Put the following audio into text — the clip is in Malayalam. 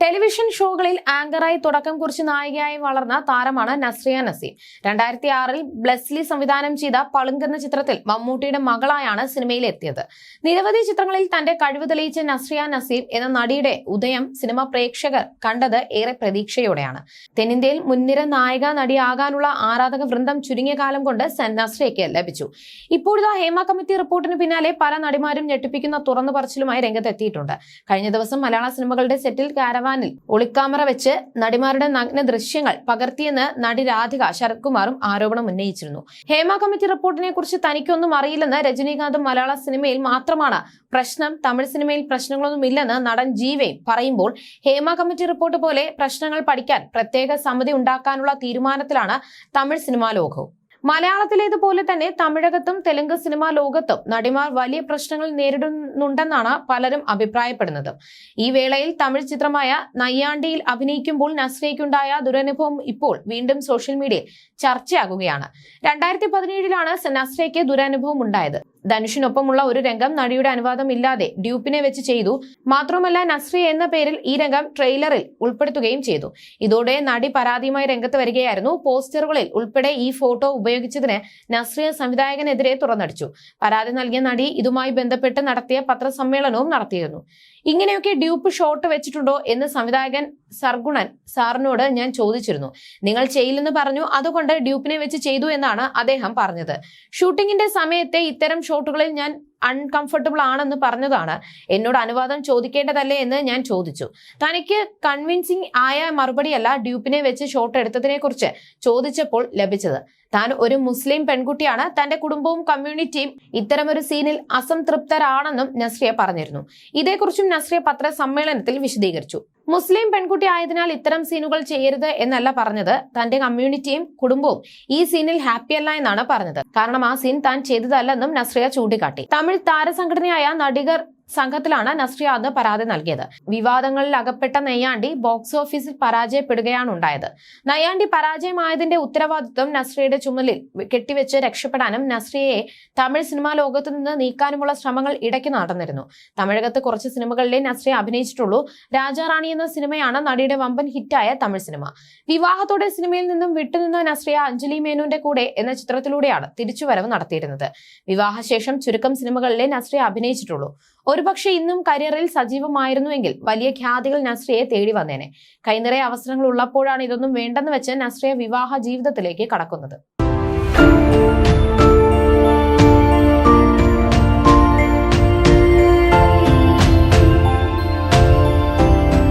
Television ഷോകളിൽ ആങ്കറായി തുടക്കം കുറിച്ച് നായികയായി വളർന്ന താരമാണ് നസ്രിയ നസീം. രണ്ടായിരത്തി ആറിൽ ബ്ലെസ്ലി സംവിധാനം ചെയ്ത പളുങ്ക് എന്ന ചിത്രത്തിൽ മമ്മൂട്ടിയുടെ മകളായാണ് സിനിമയിൽ എത്തിയത് നിരവധി ചിത്രങ്ങളിൽ തന്റെ കഴിവ് തെളിയിച്ച നസ്രിയ നസീം എന്ന നടിയുടെ ഉദയം സിനിമ പ്രേക്ഷകർ കണ്ടത് ഏറെ പ്രതീക്ഷയോടെയാണ്. തെന്നിന്ത്യയിൽ മുൻനിര നായിക നടിയാകാനുള്ള ആരാധക വൃന്ദം ചുരുങ്ങിയ കാലം കൊണ്ട് നസ്രിയയ്ക്ക് ലഭിച്ചു. ഇപ്പോഴിതാ ഹേമ കമ്മിറ്റി റിപ്പോർട്ടിന് പിന്നാലെ പല നടിമാരും ഞെട്ടിപ്പിക്കുന്ന തുറന്നു പറച്ചിലുമായി രംഗത്തെത്തിയിട്ടുണ്ട്. കഴിഞ്ഞ ദിവസം മലയാള സിനിമകളുടെ സെറ്റിൽ കാരവാനിൽ ഒളിക്കാമറ വെച്ച് നടിമാരുടെ നഗ്ന ദൃശ്യങ്ങൾ പകർത്തിയെന്ന് നടി രാധിക ശരത് കുമാറും ആരോപണം ഉന്നയിച്ചിരുന്നു. ഹേമ കമ്മിറ്റി റിപ്പോർട്ടിനെ കുറിച്ച് തനിക്കൊന്നും അറിയില്ലെന്ന് രജനീകാന്ത് മലയാള സിനിമയിൽ മാത്രമാണ് പ്രശ്നം. തമിഴ് സിനിമയിൽ പ്രശ്നങ്ങളൊന്നും ഇല്ലെന്ന് നടൻ ജീവയും പറയുമ്പോൾ ഹേമ കമ്മിറ്റി റിപ്പോർട്ട് പോലെ പ്രശ്നങ്ങൾ പഠിക്കാൻ പ്രത്യേക സമിതി ഉണ്ടാക്കാനുള്ള തീരുമാനത്തിലാണ് തമിഴ് സിനിമാ ലോകവും. മലയാളത്തിലേതുപോലെ തന്നെ തമിഴകത്തും തെലുങ്ക് സിനിമാ ലോകത്തും നടിമാർ വലിയ പ്രശ്നങ്ങൾ നേരിടുന്നുണ്ടെന്നാണ് പലരും അഭിപ്രായപ്പെടുന്നത്. ഈ വേളയിൽ തമിഴ് ചിത്രമായ നയ്യാണ്ടിയിൽ അഭിനയിക്കുമ്പോൾ നസ്രയ്ക്കുണ്ടായ ദുരനുഭവം ഇപ്പോൾ വീണ്ടും സോഷ്യൽ മീഡിയയിൽ ചർച്ചയാകുകയാണ്. രണ്ടായിരത്തി പതിനേഴിലാണ് നസ്രയ്ക്ക് ദുരനുഭവം ഉണ്ടായത്. ധനുഷിനൊപ്പമുള്ള ഒരു രംഗം നടിയുടെ അനുവാദം ഇല്ലാതെ ഡ്യൂപ്പിനെ വെച്ച് ചെയ്തു. മാത്രമല്ല നസ്രി എന്ന പേരിൽ ഈ രംഗം ട്രെയിലറിൽ ഉൾപ്പെടുത്തുകയും ചെയ്തു. ഇതോടെ നടി പരാതിയുമായി രംഗത്ത് വരികയായിരുന്നു. പോസ്റ്ററുകളിൽ ഉൾപ്പെടെ ഈ ഫോട്ടോ ഉപയോഗിച്ചതിന് നസ്രിയ സംവിധായകനെതിരെ തുറന്നടിച്ചു. പരാതി നൽകിയ നടി ഇതുമായി ബന്ധപ്പെട്ട് നടത്തിയ പത്രസമ്മേളനവും നടത്തിയിരുന്നു. ഇങ്ങനെയൊക്കെ ഡ്യൂപ്പ് ഷോട്ട് വെച്ചിട്ടുണ്ടോ എന്ന് സംവിധായകൻ സർഗുണൻ സാറിനോട് ഞാൻ ചോദിച്ചിരുന്നു. നിങ്ങൾ ചെയ്യില്ലെന്ന് പറഞ്ഞു. അതുകൊണ്ട് ഡ്യൂപ്പിനെ വെച്ച് ചെയ്തു എന്നാണ് അദ്ദേഹം പറഞ്ഞത്. ഷൂട്ടിങ്ങിന്റെ സമയത്തെ ഇത്തരം ഷോട്ടുകളിൽ ഞാൻ അൺകംഫർട്ടബിൾ ആണെന്ന് പറഞ്ഞതാണ്. എന്നോട് അനുവാദം ചോദിക്കേണ്ടതല്ലേ എന്ന് ഞാൻ ചോദിച്ചു. തനിക്ക് കൺവിൻസിങ് ആയ മറുപടിയല്ല ഡ്യൂപ്പിനെ വെച്ച് ഷോട്ട് എടുത്തതിനെ കുറിച്ച് ചോദിച്ചപ്പോൾ ലഭിച്ചത്. താൻ ഒരു മുസ്ലിം പെൺകുട്ടിയാണ്. തന്റെ കുടുംബവും കമ്മ്യൂണിറ്റിയും ഇത്തരമൊരു സീനിൽ അസംതൃപ്തരാണെന്നും നസ്രിയ പറഞ്ഞിരുന്നു. ഇതേക്കുറിച്ചും നസ്രിയ പത്രസമ്മേളനത്തിൽ വിശദീകരിച്ചു. മുസ്ലിം പെൺകുട്ടി ആയതിനാൽ ഇത്തരം സീനുകൾ ചെയ്യരുത് എന്നല്ല പറഞ്ഞത്. തന്റെ കമ്മ്യൂണിറ്റിയും കുടുംബവും ഈ സീനിൽ ഹാപ്പിയല്ല എന്നാണ് പറഞ്ഞത്. കാരണം ആ സീൻ താൻ ചെയ്തതല്ലെന്നും നസ്രിയ ചൂണ്ടിക്കാട്ടി. തമിഴ് താരസംഘടനയായ നടികർ സംഘത്തിലാണ് നസ്രിയ അന്ന് പരാതി നൽകിയത്. വിവാദങ്ങളിൽ അകപ്പെട്ട നെയ്യാണ്ടി ബോക്സ് ഓഫീസിൽ പരാജയപ്പെടുകയാണ് ഉണ്ടായത്. നയ്യാണ്ടി പരാജയമായതിന്റെ ഉത്തരവാദിത്വം നസ്രിയയുടെ ചുമലിൽ കെട്ടിവെച്ച് രക്ഷപ്പെടാനും നസ്രിയയെ തമിഴ് സിനിമാ ലോകത്തു നിന്ന് നീക്കാനുമുള്ള ശ്രമങ്ങൾ ഇടയ്ക്ക് നടന്നിരുന്നു. തമിഴകത്ത് കുറച്ച് സിനിമകളിലെ നസ്രിയ അഭിനയിച്ചിട്ടുള്ളൂ. രാജാറാണി എന്ന സിനിമയാണ് നടിയുടെ വമ്പൻ ഹിറ്റായ തമിഴ് സിനിമ. വിവാഹത്തോടെ സിനിമയിൽ നിന്നും വിട്ടുനിന്ന നസ്രിയ അഞ്ജലി മേനോന്റെ കൂടെ എന്ന ചിത്രത്തിലൂടെയാണ് തിരിച്ചുവരവ് നടത്തിയിരുന്നത്. വിവാഹശേഷം ചുരുക്കം സിനിമകളിലെ നസ്രിയ അഭിനയിച്ചിട്ടുള്ളൂ. ഒരുപക്ഷെ ഇന്നും കരിയറിൽ സജീവമായിരുന്നുവെങ്കിൽ വലിയ ഖ്യാതികൾ നസ്രിയെ തേടി വന്നേനെ. കൈനിറയ അവസരങ്ങൾ ഉള്ളപ്പോഴാണ് ഇതൊന്നും വേണ്ടെന്ന് വെച്ച് നസ്രിയ വിവാഹ ജീവിതത്തിലേക്ക് കടക്കുന്നത്.